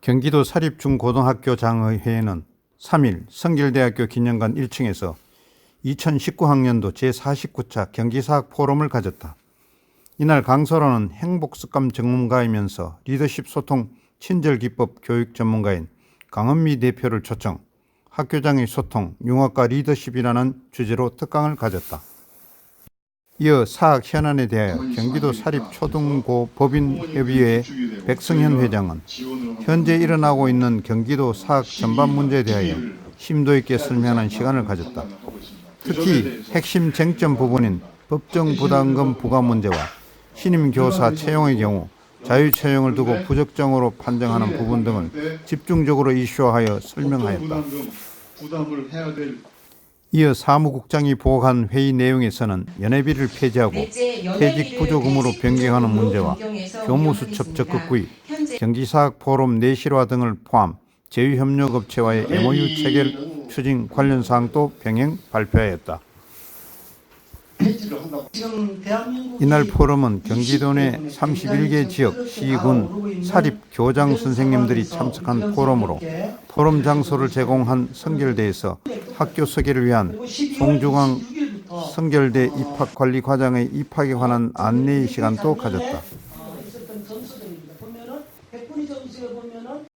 경기도 사립중고등학교 장의회는 3일 성길대학교 기념관 1층에서 2019학년도 제49차 경기사학 포럼을 가졌다. 이날 강서로는 행복습관 전문가이면서 리더십 소통 친절기법 교육 전문가인 강은미 대표를 초청, 학교장의 소통, 융합과 리더십이라는 주제로 특강을 가졌다. 이어 사학 현안에 대하여 경기도 사립초등고 법인협의회 백승현 회장은 현재 일어나고 있는 경기도 사학 전반 문제에 대하여 심도 있게 설명하는 시간을 가졌다. 특히 핵심 쟁점 부분인 법정 부담금 부과 문제와 신임 교사 채용의 경우 자유 채용을 두고 부적정으로 판정하는 부분 등을 집중적으로 이슈화하여 설명하였다. 이어 사무국장이 보고한 회의 내용에서는 연회비를 폐지하고 퇴직 부조금으로 변경하는 문제와 교무수첩 적극 구입, 경기사학 포럼 내실화 등을 포함 제휴협력업체와의 MOU 체결 추진 관련 사항도 병행 발표하였다. 이날 포럼은 경기도 내 31개 지역, 시군, 사립 교장 선생님들이 참석한 포럼으로 포럼 장소를 제공한 성결대에서 학교 소개를 위한 송중앙 성결대 입학관리 과장의 입학에 관한 안내의 시간도 가졌다. 백분위 점수에 보면은